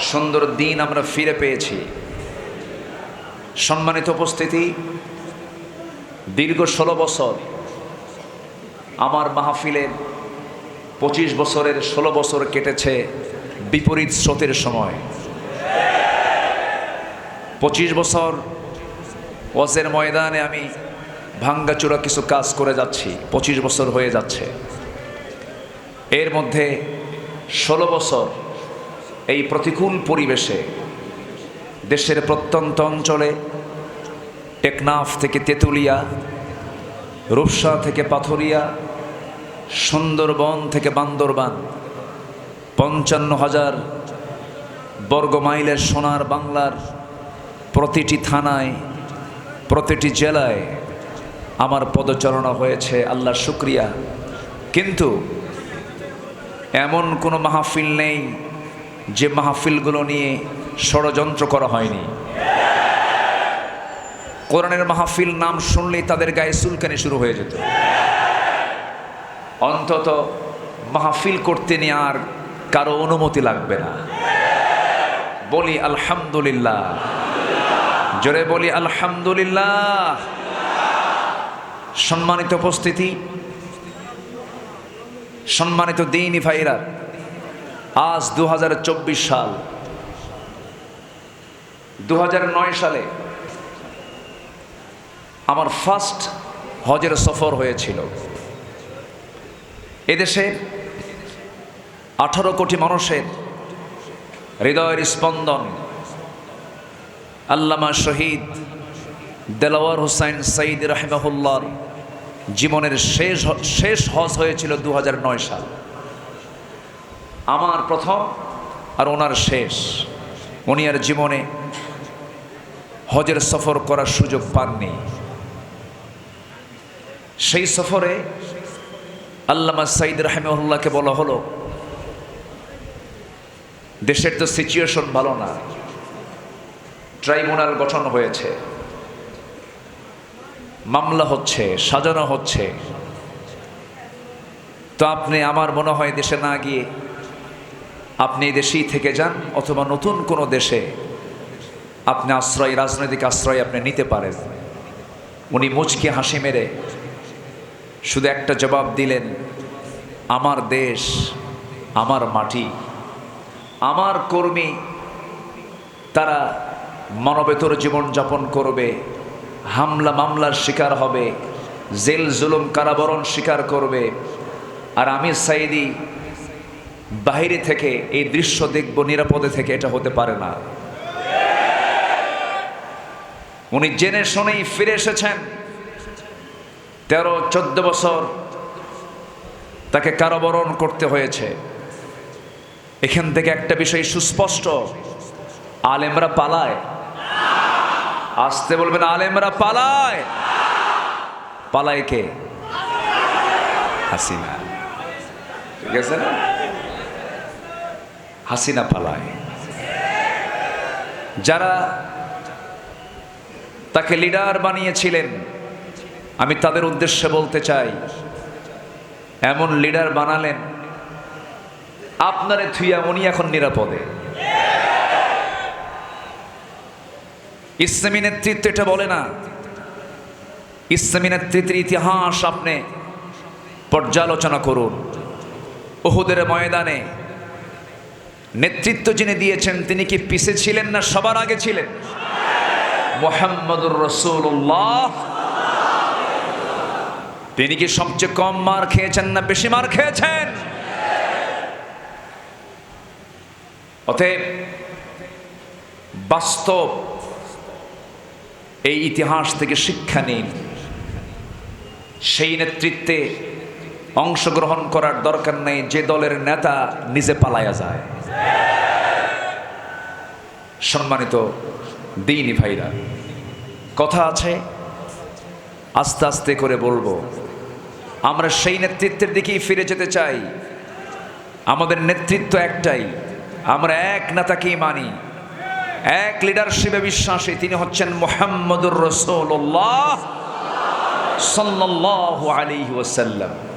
সুন্দর দিন আমরা ফিরে পেয়েছি। সম্মানিত উপস্থিতি, দীর্ঘ ষোলো বছর আমার মাহফিলের পঁচিশ বছরের ষোলো বছর কেটেছে বিপরীত স্রোতের সময়। পঁচিশ বছর ওয়াজের ময়দানে আমি ভাঙ্গাচুরা কিছু কাজ করে যাচ্ছি, পঁচিশ বছর হয়ে যাচ্ছে। এর মধ্যে ষোলো বছর এই প্রতিকূল পরিবেশে দেশের প্রত্যন্ত অঞ্চলে টেকনাফ থেকে তেঁতুলিয়া, রূপসা থেকে পাথরিয়া, সুন্দরবন থেকে বান্দরবান, পঞ্চান্ন হাজার বর্গ মাইলের সোনার বাংলার প্রতিটি থানায়, প্রতিটি জেলায় আমার পদচারণা হয়েছে, আল্লাহ শুক্রিয়া। কিন্তু এমন কোনো মাহফিল নেই যে মাহফিলগুলো নিয়ে ষড়যন্ত্র করা হয়নি। কোরআনের মাহফিল নাম শুনলেই তাদের গায়ে চুলকানি শুরু হয়ে যেত। অন্তত মাহফিল করতে নিয়ে আর কারও অনুমতি লাগবে না। বলি আলহামদুলিল্লাহ। জোরে বলি আলহামদুলিল্লাহ। সম্মানিত উপস্থিতি, সম্মানিত দিনী ভাইরা আজ দু হাজার চব্বিশ সাল। দু হাজার নয় সালে আমার ফার্স্ট হজের সফর হয়েছিল। এদেশে আঠারো কোটি মানুষের হৃদয়ের স্পন্দন আল্লামা শহীদ দেলাওয়ার হুসাইন সাইদ রাহেমাহুল্লার জীবনের শেষ শেষ হজ হয়েছিল দু হাজার নয় সাল। আমার প্রথম আর ওনার শেষ। উনি আর জীবনে হজের সফর করার সুযোগ পাননি। সেই সফরে আল্লামা সাইদ রাহেমউল্লাহকে বলা হলো, দেশের তো সিচুয়েশন ভালো না। ট্রাইব্যুনাল গঠন হয়েছে। মামলা হচ্ছে, সাজানো হচ্ছে। তো আপনি আমার মনে হয় দেশে না গিয়ে আপনি এই দেশেই থেকে যান অথবা নতুন কোনো দেশে আপনি আশ্রয়, রাজনৈতিক আশ্রয় আপনি নিতে পারেন। উনি মুচকি হাসি মেরে শুধু একটা জবাব দিলেন, আমার দেশ, আমার মাটি, আমার কর্মী, তারা মানবেতর জীবনযাপন করবে, হামলা মামলার শিকার হবে, জেল জুলুম কারাবরণ শিকার করবে, আর আমি সাইদি বাহিরে থেকে এই দৃশ্য দেখব, নিরাপদে থেকে এটা হতে পারে না। উনি জেনে শুনেই ফিরে এসেছেন। তেরো চোদ্দ বছর তাকে কারাবরণ করতে হয়েছে। এখান থেকে একটা বিষয় সুস্পষ্ট, আলেমরা পালায়। আসতে বলবেন, আলেমরা পালায়। পালায় কে? হাসিনা। ঠিক আছে না? হাসিনা পালায়। যারা তাকে লিডার বানিয়েছিলেন, আমি তাদের উদ্দেশ্যে বলতে চাই, এমন লিডার বানালেন, আপনারে থুইয়া উনি এখন নিরাপদে। ইসলামী নেতৃত্ব এটা বলে না। ইসলামী নেতৃত্বের ইতিহাস আপনি পর্যালোচনা করুন। ওহুদের ময়দানে নেতৃত্ব যিনি দিয়েছেন, তিনি কি পিছে ছিলেন না সবার আগে ছিলেন? মোহাম্মদুর রসুল্লাহ তিনি কি সবচেয়ে কম মার খেয়েছেন না বেশি মার খেয়েছেন? অতএব বাস্তব এই ইতিহাস থেকে শিক্ষা নিন। সেই নেতৃত্বে অংশগ্রহণ করার দরকার নেই, যে দলের নেতা নিজে পালায়া যায়। সম্মানিত দিনী ভাইরা। কথা আছে, আস্তে আস্তে করে বলব। আমরা সেই নেতৃত্বের দিকেই ফিরে যেতে চাই। আমাদের নেতৃত্ব একটাই, আমরা এক নেতাকেই মানি। এক লিডারশিপে বিশ্বাসী, তিনি হচ্ছেন মোহাম্মদুর রসুল্লাহ সাল্লাহ আলী ওসাল্লাম